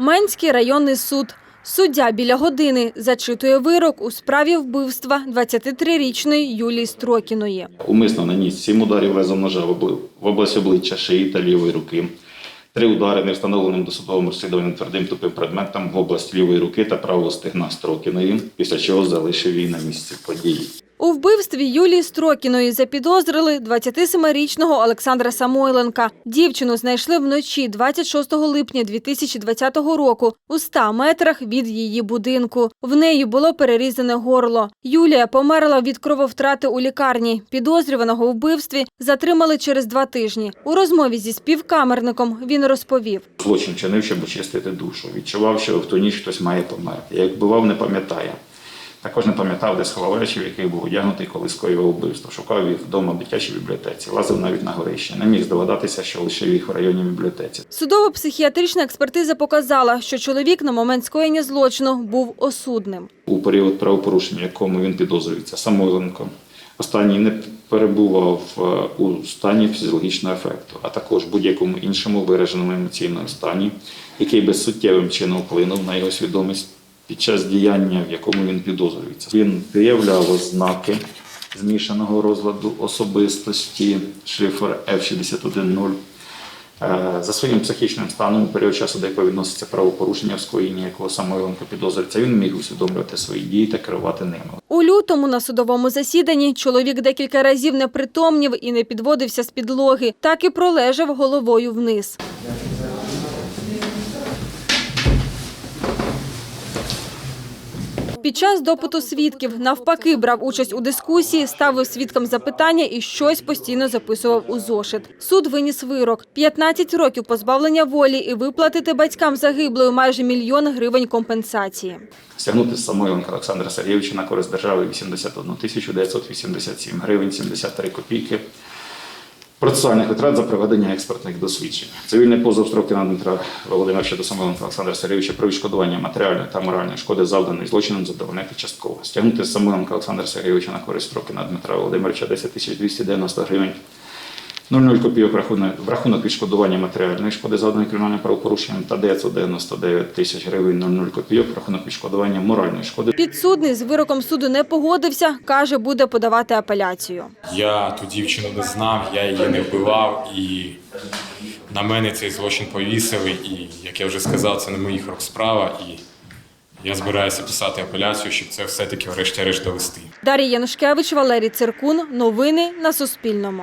Менський районний суд. Суддя біля години зачитує вирок у справі вбивства 23-річної Юлії Строкіної. Умисно наніс сім ударів лезом ножа в область обличчя, шиї та лівої руки. Три удари невстановленим досудовим розслідуванням твердим тупим предметом в область лівої руки та правого стегна Строкіної, після чого залишив її на місці події. У вбивстві Юлії Строкіної запідозрили 27-річного Олександра Самойленка. Дівчину знайшли вночі 26 липня 2020 року у 100 метрах від її будинку. В неї було перерізане горло. Юлія померла від крововтрати у лікарні. Підозрюваного у вбивстві затримали через два тижні. У розмові зі співкамерником він розповів. Злочин чинив, щоб очистити душу. Відчував, що в ту ніч хтось має померти. Як вбивав, не пам'ятає. Також не пам'ятав, де сховав речі, в яких був одягнутий, коли скоював вбивство. Шукав їх вдома в дитячій бібліотеці, лазив навіть на горище. Не міг здогадатися, що лишив їх в районній бібліотеці. Судово-психіатрична експертиза показала, що чоловік на момент скоєння злочину був осудним. у період правопорушення, якому він підозрюється, Самойленко. Останній не перебував е, у стані фізіологічного ефекту, а також будь-якому іншому вираженому емоційному стані, який би суттєвим чином вплинув на його свідомість під час діяння, в якому він підозрюється. Він виявляв ознаки змішаного розладу особистості шифр F610. Е, За своїм психічним станом у період часу, до якого відноситься правопорушення, в скоєнні якого Самойленко підозрюється, він міг усвідомлювати свої дії та керувати ними. У лютому на судовому засіданні чоловік декілька разів не притомнів і не підводився з підлоги, так і пролежав головою вниз. Під час допиту свідків навпаки брав участь у дискусії, ставив свідкам запитання і щось постійно записував у зошит. Суд виніс вирок – 15 років позбавлення волі і виплатити батькам загиблої майже мільйон гривень компенсації. Стягнути з Самойленка Олександра Сергійовича на користь держави 81 тисячу 987 гривень 73 копійки. Процесуальних витрат за проведення експертних досліджень. Цивільний позов Строкіна Дмитра Володимировича до Самойленка Олександра Сергійовича про відшкодування матеріальної та моральної шкоди, завданої злочином, задовольнити частково. Стягнути з Самойленка Олександра Сергійовича на користь Строкіна Дмитра Володимировича 10 тисяч 290 гривень 0,0 копійок рахунок, в рахунок відшкодування матеріальної шкоди завданої кримінальним правопорушенням та 999 тисяч гривень 0,0 копійок в рахунок відшкодування моральної шкоди. Підсудний з вироком суду не погодився, каже, буде подавати апеляцію. Я ту дівчину не знав, я її не вбивав, і на мене цей злочин повісили. І як я вже сказав, це не моїх рук справа. І я збираюся писати апеляцію, щоб це все-таки врешті-решт довести. Дар'я Янушкевич, Валерій Циркун. Новини на Суспільному.